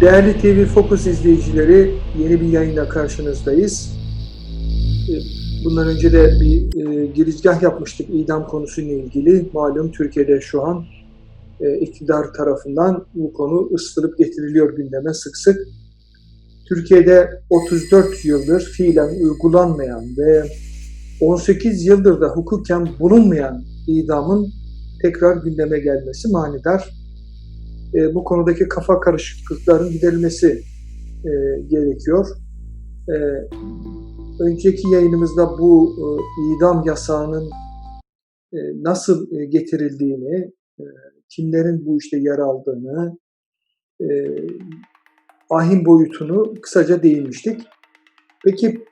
Değerli TV Focus izleyicileri, yeni bir yayınla karşınızdayız. Ee, Bundan önce de bir e, girizgah yapmıştık idam konusuyla ilgili. Malum Türkiye'de şu an e, iktidar tarafından bu konu ısıtılıp getiriliyor gündeme sık sık. Türkiye'de 34 yıldır fiilen uygulanmayan ve 18 yıldır da hukuken bulunmayan idamın tekrar gündeme gelmesi manidar. E, bu konudaki kafa karışıklıkların giderilmesi e, gerekiyor. E, önceki yayınımızda bu e, idam yasağının e, nasıl e, getirildiğini, e, kimlerin bu işte yer aldığını, e, ahim boyutunu kısaca değinmiştik. Peki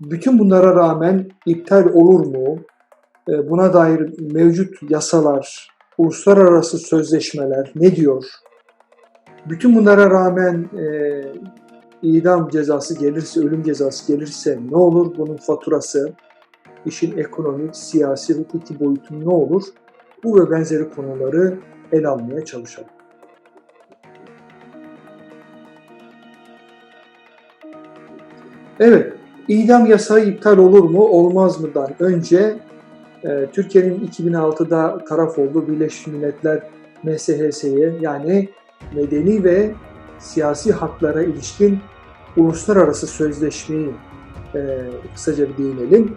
bütün bunlara rağmen iptal olur mu? E, buna dair mevcut yasalar, uluslararası sözleşmeler ne diyor? Bütün bunlara rağmen e, idam cezası gelirse, ölüm cezası gelirse ne olur? Bunun faturası, işin ekonomik, siyasi, hukuki boyutu ne olur? Bu ve benzeri konuları ele almaya çalışalım. Evet, idam yasağı iptal olur mu, olmaz mıdan önce Türkiye'nin 2006'da taraf olduğu Birleşmiş Milletler MSHS'ye yani medeni ve siyasi haklara ilişkin uluslararası sözleşmeyi e, kısaca bir değinelim.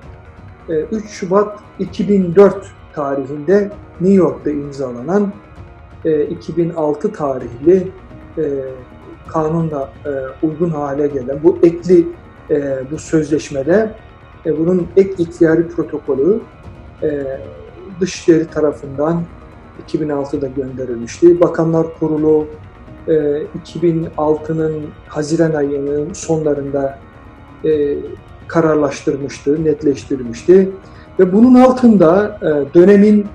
E, 3 Şubat 2004 tarihinde New York'ta imzalanan e, 2006 tarihli e, kanunla e, uygun hale gelen bu ekli e, bu sözleşmede e, bunun ek ihtiyari protokolü Dışişleri tarafından 2006'da gönderilmişti. Bakanlar Kurulu e, 2006'nın Haziran ayının sonlarında e, kararlaştırmıştı, netleştirmişti. Ve bunun altında e, dönemin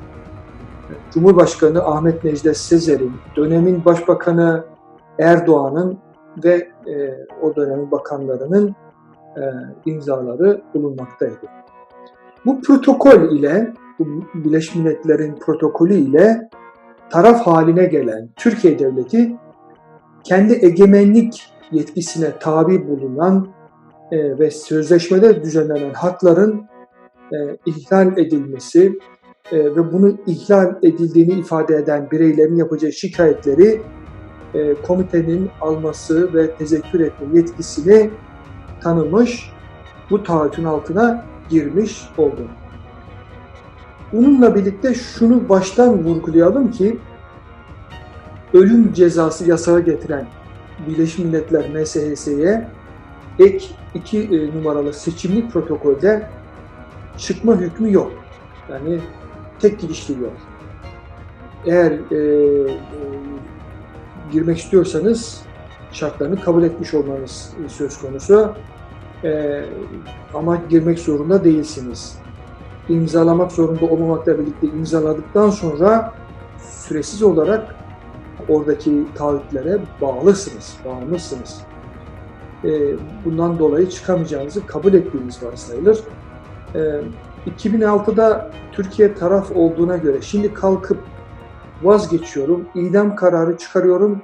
Cumhurbaşkanı Ahmet Necdet Sezer'in, dönemin Başbakanı Erdoğan'ın ve e, o dönemin bakanlarının e, imzaları bulunmaktaydı. Bu protokol ile, bu Birleşmiş Milletler'in protokolü ile taraf haline gelen Türkiye Devleti kendi egemenlik yetkisine tabi bulunan e, ve sözleşmede düzenlenen hakların e, ihlal edilmesi e, ve bunu ihlal edildiğini ifade eden bireylerin yapacağı şikayetleri e, komitenin alması ve tezekkür etme yetkisini tanımış, bu taahhütün altına girmiş oldu. Bununla birlikte şunu baştan vurgulayalım ki ölüm cezası yasağı getiren Birleşmiş Milletler MSHS'ye ek 2 numaralı seçimlik protokolde çıkma hükmü yok. Yani tek gidişli yok. Eğer e, e, girmek istiyorsanız şartlarını kabul etmiş olmanız söz konusu. E, ama girmek zorunda değilsiniz. İmzalamak zorunda olmamakla birlikte imzaladıktan sonra süresiz olarak oradaki taahhütlere bağlısınız, bağımlısınız. E, bundan dolayı çıkamayacağınızı kabul ettiğiniz varsayılır. E, 2006'da Türkiye taraf olduğuna göre şimdi kalkıp vazgeçiyorum, idam kararı çıkarıyorum,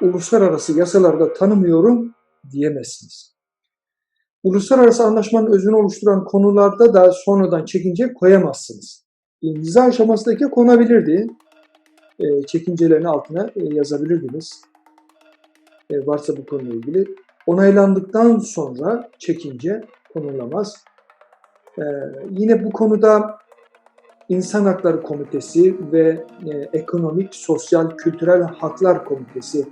uluslararası yasalarda tanımıyorum diyemezsiniz. Uluslararası anlaşmanın özünü oluşturan konularda da sonradan çekince koyamazsınız. İmza aşamasındaki konabilirdi. E, çekincelerin altına e, yazabilirdiniz. E, varsa bu konuyla ilgili. Onaylandıktan sonra çekince konulamaz. E, yine bu konuda İnsan Hakları Komitesi ve e, Ekonomik, Sosyal, Kültürel Haklar Komitesi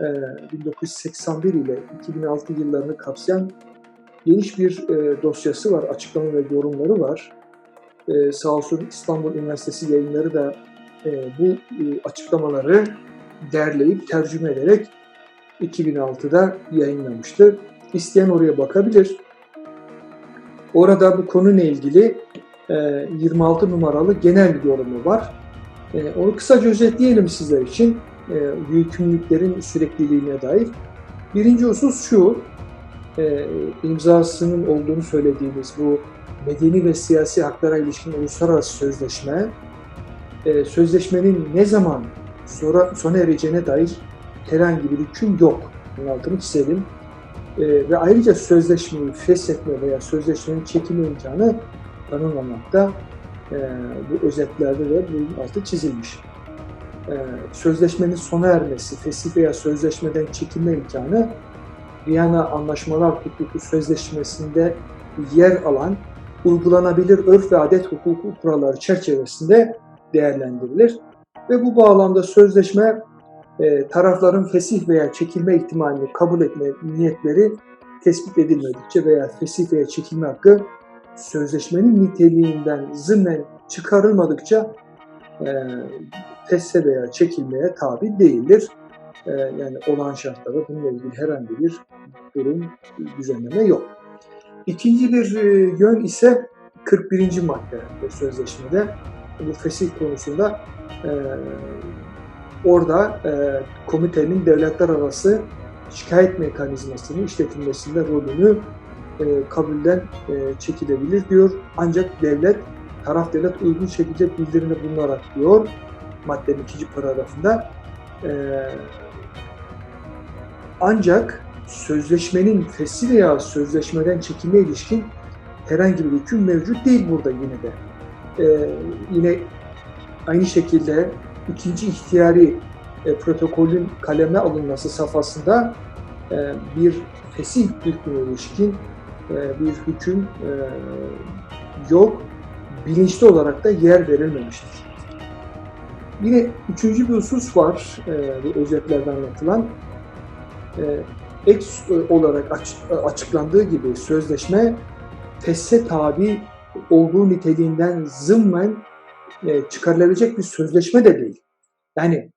e, 1981 ile 2006 yıllarını kapsayan geniş bir e, dosyası var, açıklama ve yorumları var. E, sağ olsun İstanbul Üniversitesi yayınları da e, bu e, açıklamaları derleyip tercüme ederek 2006'da yayınlamıştı. İsteyen oraya bakabilir. Orada bu konuyla ilgili 26 numaralı genel bir yorumu var. Onu kısaca özetleyelim sizler için yükümlülüklerin sürekliliğine dair. Birinci husus şu, imzasının olduğunu söylediğimiz bu medeni ve siyasi haklara ilişkin uluslararası sözleşme, sözleşmenin ne zaman sonra sona ereceğine dair herhangi bir hüküm yok. Bunun altını çizelim. E, ve ayrıca sözleşmeyi feshetme veya sözleşmenin çekilme imkanı tanınmamakta. E, bu özetlerde de bunun altı çizilmiş. E, sözleşmenin sona ermesi, fesih veya sözleşmeden çekilme imkanı Viyana Anlaşmalar Hukuku Sözleşmesi'nde yer alan uygulanabilir örf ve adet hukuku kuralları çerçevesinde değerlendirilir. Ve bu bağlamda sözleşme e, tarafların fesih veya çekilme ihtimalini kabul etme niyetleri tespit edilmedikçe veya fesih veya çekilme hakkı sözleşmenin niteliğinden zımnen çıkarılmadıkça e, fesse veya çekilmeye tabi değildir. E, yani olan şartlarda bununla ilgili herhangi bir durum, düzenleme yok. İkinci bir e, yön ise 41. madde sözleşmede bu fesih konusunda e, orada e, komitenin devletler arası şikayet mekanizmasının işletilmesinde rolünü e, kabulden e, çekilebilir diyor. Ancak devlet, taraf devlet uygun şekilde bildirimde bulunarak diyor maddenin ikinci paragrafında e, ancak sözleşmenin fesih veya sözleşmeden çekilme ilişkin herhangi bir hüküm mevcut değil burada yine de. Ee, yine aynı şekilde ikinci ihtiyari e, protokolün kaleme alınması safhasında e, bir fesih hükmüne ilişkin e, bir hüküm e, yok. Bilinçli olarak da yer verilmemiştir. Yine üçüncü bir husus var e, bu özetlerde anlatılan. Ek olarak aç, açıklandığı gibi sözleşme fesse tabi olduğu niteliğinden zımmen e, çıkarılabilecek bir sözleşme de değil. Yani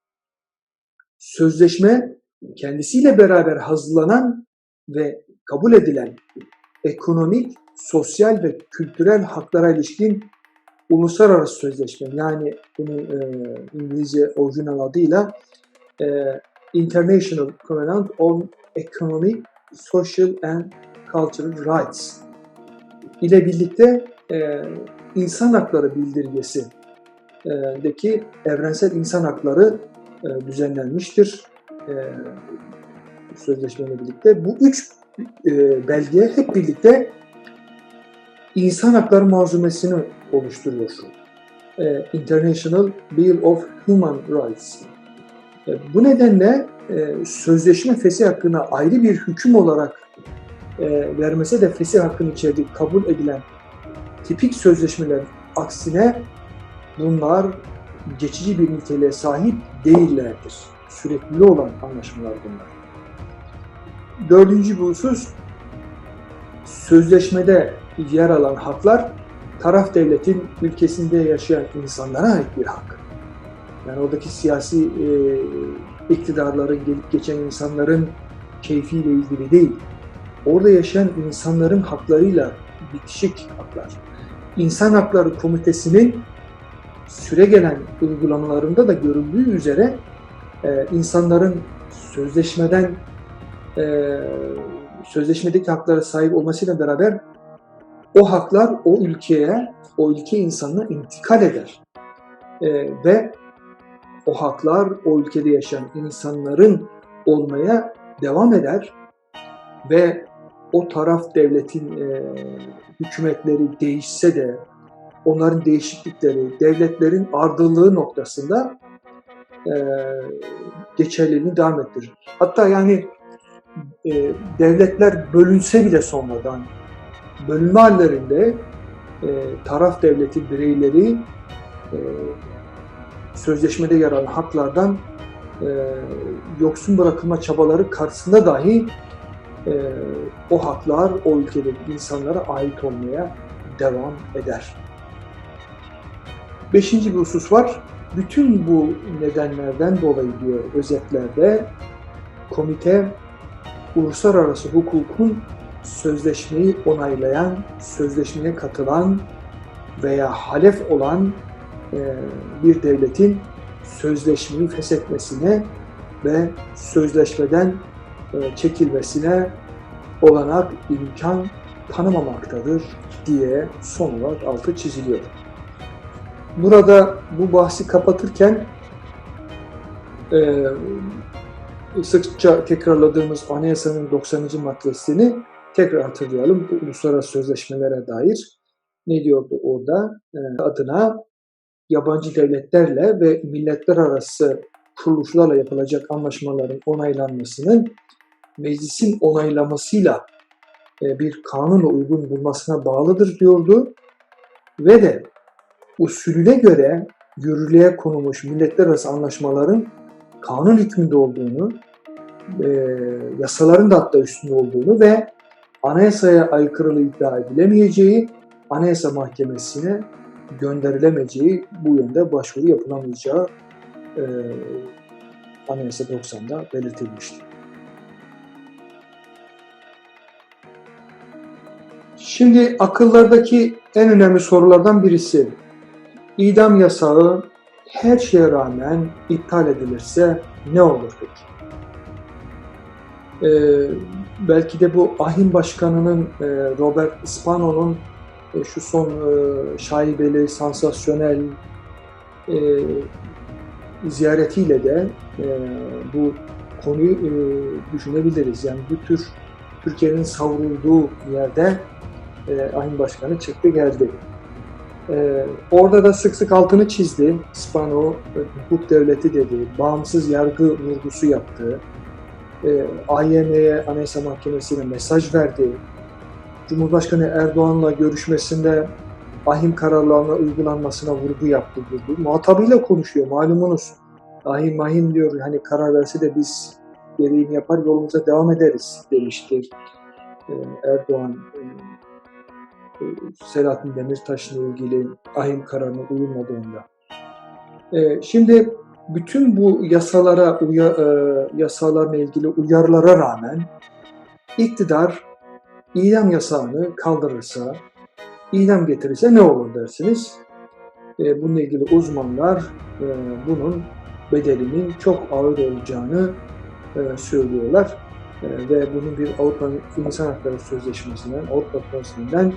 sözleşme kendisiyle beraber hazırlanan ve kabul edilen ekonomik, sosyal ve kültürel haklara ilişkin uluslararası sözleşme. Yani bunun e, İngilizce orijinal adıyla e, International Covenant on Economic, Social and Cultural Rights ile birlikte e, insan hakları bildirgesi e, deki evrensel insan hakları e, düzenlenmiştir e, sözleşmeyle birlikte. Bu üç e, belge hep birlikte insan hakları malzumesini oluşturuyor. E, International Bill of Human Rights. E, bu nedenle e, sözleşme fesih hakkına ayrı bir hüküm olarak e, vermese de fesih hakkını içerdiği kabul edilen tipik sözleşmeler aksine bunlar geçici bir niteliğe sahip değillerdir. Sürekli olan anlaşmalar bunlar. Dördüncü bir husus, sözleşmede yer alan haklar taraf devletin ülkesinde yaşayan insanlara ait bir hak. Yani oradaki siyasi e, iktidarların, gelip geçen insanların keyfiyle ilgili değil. Orada yaşayan insanların haklarıyla bitişik haklar. İnsan Hakları Komitesi'nin süre gelen uygulamalarında da görüldüğü üzere e, insanların sözleşmeden e, sözleşmedeki haklara sahip olmasıyla beraber o haklar o ülkeye, o ülke insanına intikal eder. E, ve o haklar o ülkede yaşayan insanların olmaya devam eder ve o taraf devletin e, hükümetleri değişse de onların değişiklikleri, devletlerin ardılığı noktasında e, geçerliliğini devam ettirir. Hatta yani e, devletler bölünse bile sonradan bölünme hallerinde e, taraf devleti bireyleri e, sözleşmede yer alan haklardan e, yoksun bırakılma çabaları karşısında dahi e, o haklar o ülkedeki insanlara ait olmaya devam eder. Beşinci bir husus var. Bütün bu nedenlerden dolayı diyor özetlerde komite uluslararası hukukun sözleşmeyi onaylayan, sözleşmeye katılan veya halef olan bir devletin sözleşmeyi feshetmesine ve sözleşmeden e, çekilmesine olanak, imkan tanımamaktadır diye son olarak altı çiziliyor. Burada bu bahsi kapatırken e, sıkça tekrarladığımız anayasanın 90. maddesini tekrar hatırlayalım. Bu uluslararası sözleşmelere dair ne diyordu orada? E, adına yabancı devletlerle ve milletler arası kuruluşlarla yapılacak anlaşmaların onaylanmasının meclisin onaylamasıyla e, bir kanunla uygun bulmasına bağlıdır diyordu. Ve de usulüne göre yürürlüğe konulmuş milletler arası anlaşmaların kanun hükmünde olduğunu, e, yasaların da hatta üstünde olduğunu ve anayasaya aykırılığı iddia edilemeyeceği, anayasa mahkemesine gönderilemeyeceği, bu yönde başvuru yapılamayacağı e, Anayasa 90'da belirtilmişti. Şimdi akıllardaki en önemli sorulardan birisi, idam yasağı her şeye rağmen iptal edilirse ne olur peki? Ee, belki de bu ahim başkanının e, Robert Spano'nun şu son e, şaibeli, sansasyonel e, ziyaretiyle de e, bu konuyu e, düşünebiliriz. Yani bu tür Türkiye'nin savrulduğu yerde e, Ahim Başkanı çıktı geldi. E, orada da sık sık altını çizdi. Spano e, hukuk devleti dedi, bağımsız yargı vurgusu yaptı. E, AYM'ye, Anayasa Mahkemesi'ne mesaj verdi. Cumhurbaşkanı Erdoğan'la görüşmesinde ahim kararlarına uygulanmasına vurgu yaptı dedi. Muhatabıyla konuşuyor malumunuz. Ahim mahim diyor hani karar verse de biz gereğini yapar yolumuza devam ederiz demişti ee, Erdoğan e, e, Selahattin Demirtaş'la ilgili ahim kararına uyulmadığında. Şimdi bütün bu yasalara, e, yasalarla ilgili uyarılara rağmen iktidar idam yasağını kaldırırsa, idam getirirse ne olur dersiniz? E, bununla ilgili uzmanlar e, bunun bedelinin çok ağır olacağını e, söylüyorlar. E, ve bunun bir Avrupa İnsan Hakları Sözleşmesi'nden, Avrupa Konseyi'nden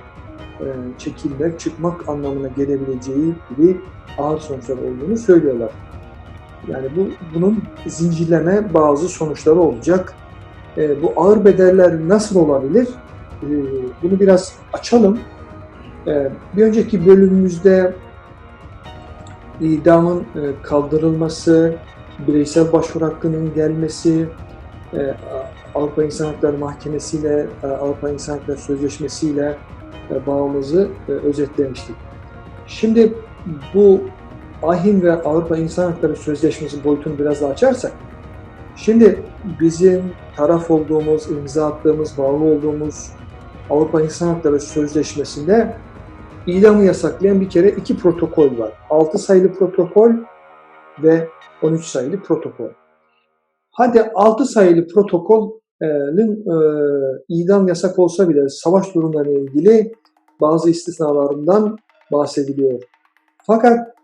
e, çekilmek, çıkmak anlamına gelebileceği gibi ağır sonuçlar olduğunu söylüyorlar. Yani bu bunun zincirleme bazı sonuçları olacak. E, bu ağır bedeller nasıl olabilir? E, bunu biraz açalım. E, bir önceki bölümümüzde idamın e, kaldırılması, bireysel başvuru hakkının gelmesi, e, Avrupa İnsan Hakları Mahkemesi ile e, Avrupa İnsan Hakları Sözleşmesi ile bağımızı özetlemiştik. Şimdi bu AHİM ve Avrupa İnsan Hakları Sözleşmesi boyutunu biraz daha açarsak, şimdi bizim taraf olduğumuz, imza attığımız, bağlı olduğumuz Avrupa İnsan Hakları Sözleşmesi'nde idamı yasaklayan bir kere iki protokol var. 6 sayılı protokol ve 13 sayılı protokol. Hadi 6 sayılı protokolün e, idam yasak olsa bile savaş durumlarıyla ilgili bazı istisnalarından bahsediliyor. Fakat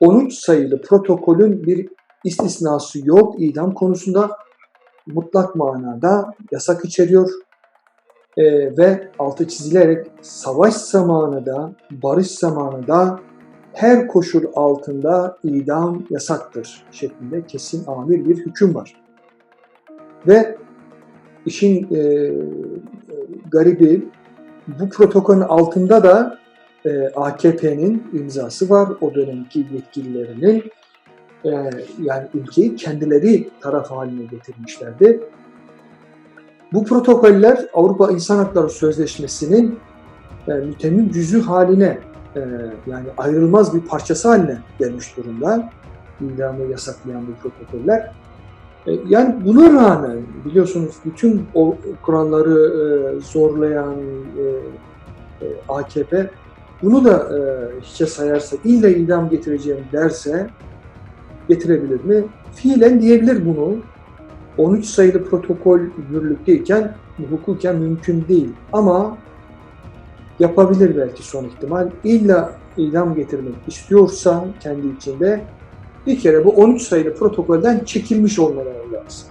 13 sayılı protokolün bir istisnası yok idam konusunda mutlak manada yasak içeriyor e, ve altı çizilerek savaş zamanı da barış zamanı da her koşul altında idam yasaktır şeklinde kesin amir bir hüküm var. Ve işin e, garibi bu protokolün altında da e, AKP'nin imzası var. O dönemki yetkililerinin e, yani ülkeyi kendileri taraf haline getirmişlerdi. Bu protokoller Avrupa İnsan Hakları Sözleşmesi'nin e, mütemmim cüzü haline e, yani ayrılmaz bir parçası haline gelmiş durumda. İdamı yasaklayan bu protokoller. E, yani buna rağmen biliyorsunuz bütün o kuralları e, zorlayan e, e, AKP bunu da e, hiçe sayarsa, illa idam getireceğim derse getirebilir mi? Fiilen diyebilir bunu 13 sayılı protokol yürürlükteyken hukuken mümkün değil. Ama yapabilir belki son ihtimal. İlla idam getirmek istiyorsa kendi içinde bir kere bu 13 sayılı protokolden çekilmiş olmaları lazım.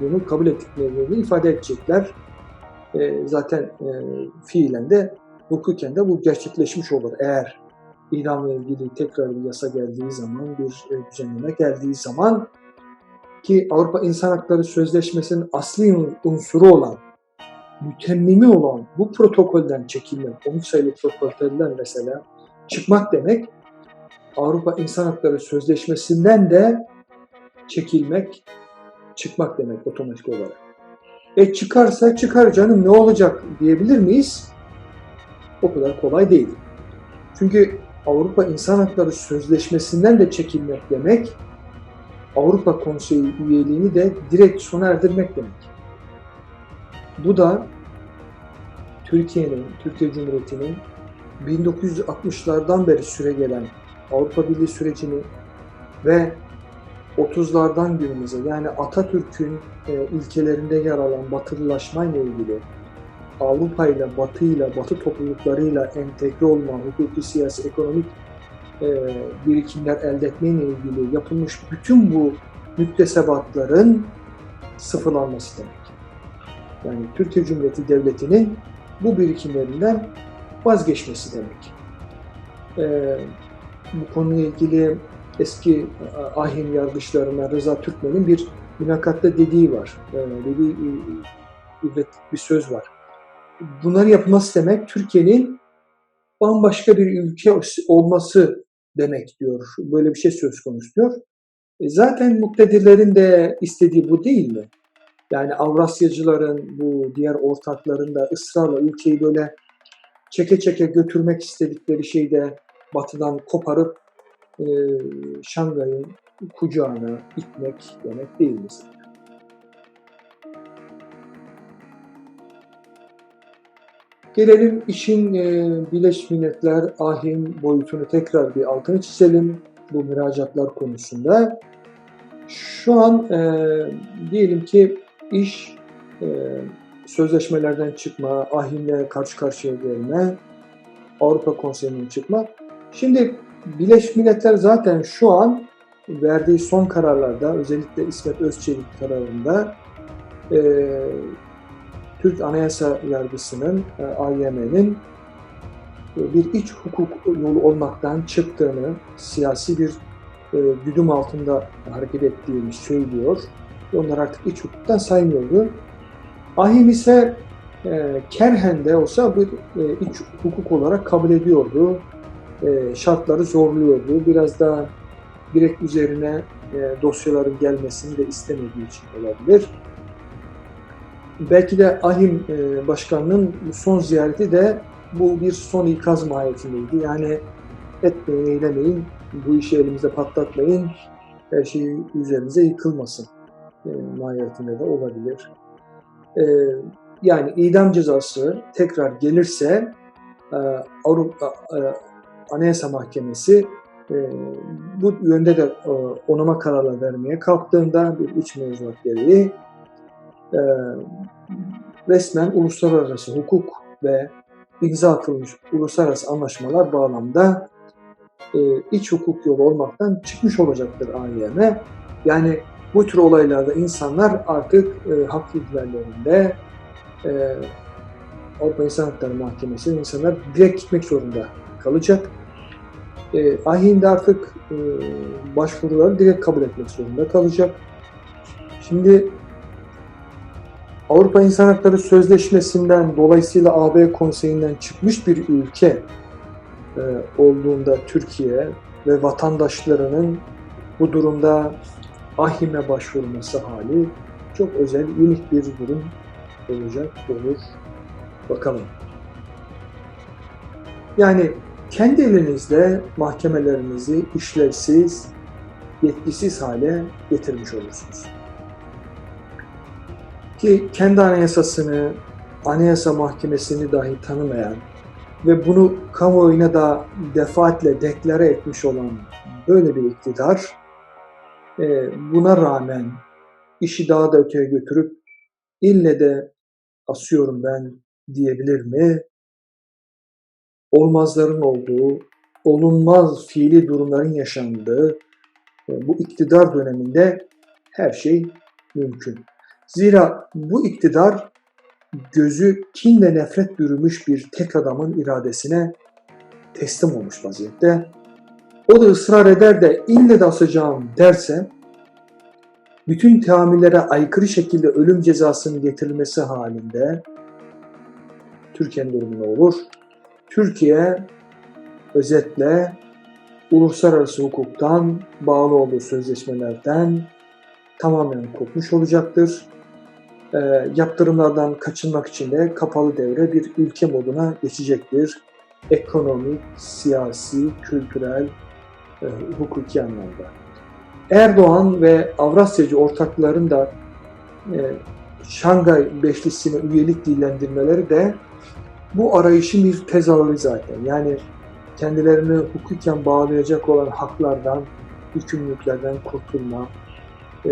Bunu kabul ettiklerini ifade edecekler. E, zaten e, fiilen de hukuken de bu gerçekleşmiş olur. Eğer idamla ilgili tekrar bir yasa geldiği zaman, bir e, düzenleme geldiği zaman ki Avrupa İnsan Hakları Sözleşmesi'nin asli unsuru olan, mütemmimi olan bu protokolden çekilmek, 13 sayılı protokolden mesela çıkmak demek, Avrupa İnsan Hakları Sözleşmesi'nden de çekilmek, çıkmak demek otomatik olarak. E çıkarsa çıkar canım ne olacak diyebilir miyiz? O kadar kolay değil. Çünkü Avrupa İnsan Hakları Sözleşmesi'nden de çekilmek demek, Avrupa Konseyi üyeliğini de direkt sona erdirmek demek. Bu da Türkiye'nin, Türkiye Cumhuriyeti'nin 1960'lardan beri süre gelen Avrupa Birliği sürecini ve 30'lardan günümüze yani Atatürk'ün e, ilkelerinde yer alan batılılaşma ile ilgili Avrupa ile Batı ile Batı topluluklarıyla entegre olma, hukuki, siyasi, ekonomik e, birikimler elde etme ile ilgili yapılmış bütün bu müktesebatların sıfırlanması demek. Yani Türkiye Cumhuriyeti Devleti'nin bu birikimlerinden vazgeçmesi demek. E, bu konuyla ilgili eski e, ahim yargıçlarına Rıza Türkmen'in bir mülakatta dediği var. E, dediği bir, bir söz var. Bunları yapması demek Türkiye'nin bambaşka bir ülke olması demek diyor. Böyle bir şey söz konusu diyor. E zaten muktedirlerin de istediği bu değil mi? Yani Avrasyacıların, bu diğer ortakların da ısrarla ülkeyi böyle çeke çeke götürmek istedikleri şeyde batıdan koparıp e, Şangay'ın kucağına itmek demek değil mi? Gelelim işin e, Birleşmiş Milletler ahim boyutunu tekrar bir altını çizelim bu müracaatlar konusunda. Şu an e, diyelim ki iş e, sözleşmelerden çıkma, ahimle karşı karşıya gelme, Avrupa Konseyi'nden çıkma. Şimdi Birleşmiş Milletler zaten şu an verdiği son kararlarda, özellikle İsmet Özçelik kararında e, Türk Anayasa Yargısı'nın, e, AYM'nin e, bir iç hukuk yolu olmaktan çıktığını, siyasi bir e, güdüm altında hareket ettiğini söylüyor. Onlar artık iç hukuktan saymıyordu. Ahim ise e, kerhen olsa bir e, iç hukuk olarak kabul ediyordu. E, şartları zorluyordu. Biraz daha direkt üzerine e, dosyaların gelmesini de istemediği için olabilir. Belki de Ahim e, Başkanı'nın son ziyareti de bu bir son ikaz mahiyetindeydi. Yani etmeyin, eylemeyin, bu işi elimizde patlatmayın, her şey üzerinize yıkılmasın e, mahiyetinde de olabilir. E, yani idam cezası tekrar gelirse Avrupa e, Anayasa Mahkemesi bu yönde de e, onama kararı vermeye kalktığında bir iç mevzuat gereği e, resmen uluslararası hukuk ve imza atılmış uluslararası anlaşmalar bağlamda e, iç hukuk yolu olmaktan çıkmış olacaktır AYM. Yani bu tür olaylarda insanlar artık e, hak ihlallerinde e, Avrupa İnsan Hakları Mahkemesi'ne insanlar direkt gitmek zorunda kalacak. E, AHİM'de artık e, başvuruları direkt kabul etmek zorunda kalacak. Şimdi Avrupa İnsan Hakları Sözleşmesi'nden dolayısıyla AB Konseyi'nden çıkmış bir ülke e, olduğunda Türkiye ve vatandaşlarının bu durumda ahime başvurması hali çok özel, unik bir durum olacak, olur. Bakalım. Yani kendi elinizde mahkemelerinizi işlevsiz, yetkisiz hale getirmiş olursunuz ki kendi anayasasını, anayasa mahkemesini dahi tanımayan ve bunu kamuoyuna da defaatle deklare etmiş olan böyle bir iktidar e, buna rağmen işi daha da öteye götürüp ille de asıyorum ben diyebilir mi? Olmazların olduğu, olunmaz fiili durumların yaşandığı e, bu iktidar döneminde her şey mümkün. Zira bu iktidar gözü kin ve nefret bürümüş bir tek adamın iradesine teslim olmuş vaziyette. O da ısrar eder de ille de asacağım derse bütün teamüllere aykırı şekilde ölüm cezasının getirilmesi halinde Türkiye'nin durumu ne olur? Türkiye özetle uluslararası hukuktan bağlı olduğu sözleşmelerden tamamen kopmuş olacaktır. E, yaptırımlardan kaçınmak için de kapalı devre bir ülke moduna geçecektir. Ekonomik, siyasi, kültürel, e, hukuki anlamda. Erdoğan ve Avrasyacı ortakların da e, Şangay Beşlisi'ne üyelik dillendirmeleri de bu arayışın bir tezahürü zaten. Yani kendilerini hukuken bağlayacak olan haklardan, yükümlülüklerden kurtulma, e,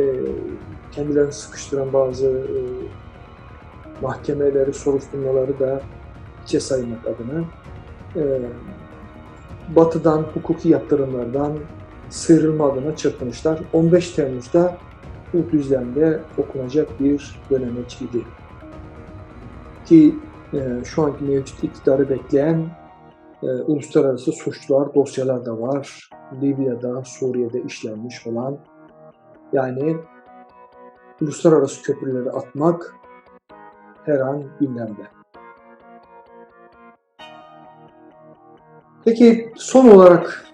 kendilerini sıkıştıran bazı e, mahkemeleri, soruşturmaları da içe saymak adına e, batıdan, hukuki yaptırımlardan sıyrılma adına çırpınışlar 15 Temmuz'da bu düzlemde okunacak bir dönemeç idi. Ki e, şu anki mevcut iktidarı bekleyen e, uluslararası suçlular, dosyalar da var. Libya'da, Suriye'de işlenmiş olan yani uluslararası köprüleri atmak her an gündemde. Peki son olarak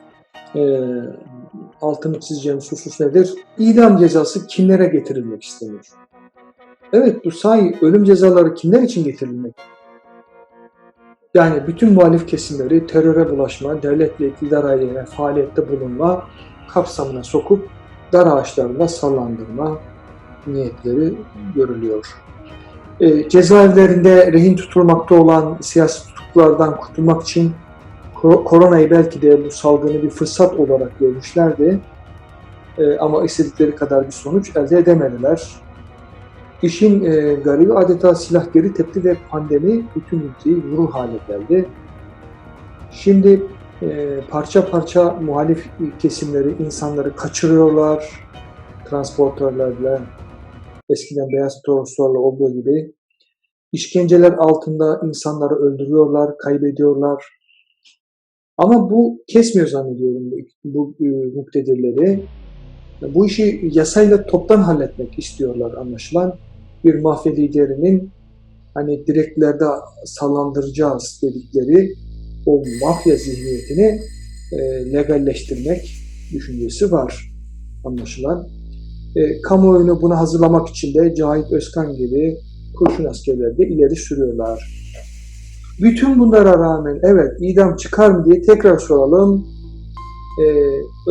e, altını çizeceğim husus nedir? İdam cezası kimlere getirilmek isteniyor? Evet bu sahi ölüm cezaları kimler için getirilmek? Yani bütün muhalif kesimleri teröre bulaşma, devlet ve iktidar aleyhine faaliyette bulunma kapsamına sokup dar ağaçlarında sallandırma niyetleri görülüyor. E, cezaevlerinde rehin tutulmakta olan siyasi tutuklardan kurtulmak için koronayı belki de bu salgını bir fırsat olarak görmüşlerdi. E, ama istedikleri kadar bir sonuç elde edemediler. İşin e, garibi adeta silah geri tepti ve pandemi bütün ülkeyi vurur hale geldi. Şimdi e, parça parça muhalif kesimleri, insanları kaçırıyorlar. Transportörlerle, eskiden beyaz toroslarla olduğu gibi. işkenceler altında insanları öldürüyorlar, kaybediyorlar. Ama bu kesmiyor zannediyorum bu, bu e, muktedirleri. Bu işi yasayla toptan halletmek istiyorlar anlaşılan. Bir mafya liderinin hani direklerde sallandıracağız dedikleri o mafya zihniyetini e, legalleştirmek düşüncesi var anlaşılan. E, kamuoyunu buna hazırlamak için de Cahit Özkan gibi kurşun askerleri de ileri sürüyorlar. Bütün bunlara rağmen evet idam çıkar mı diye tekrar soralım. E,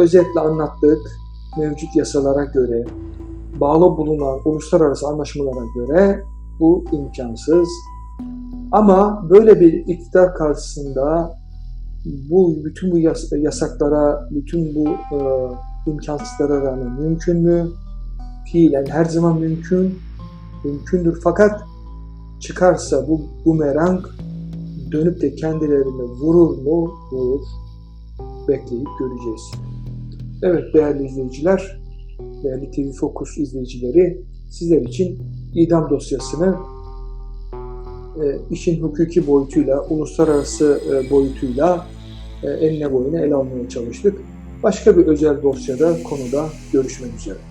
özetle anlattık mevcut yasalara göre, bağlı bulunan uluslararası anlaşmalara göre bu imkansız. Ama böyle bir iktidar karşısında bu bütün bu yas yasaklara, bütün bu e, imkansızlara rağmen mümkün mü? Fiilen her zaman mümkün, mümkündür. Fakat çıkarsa bu bumerang dönüp de kendilerine vurur mu? Vurur. Bekleyip göreceğiz. Evet değerli izleyiciler, değerli TV Focus izleyicileri sizler için idam dosyasını işin hukuki boyutuyla, uluslararası e, boyutuyla e, enine boyuna ele almaya çalıştık. Başka bir özel dosyada, konuda görüşmek üzere.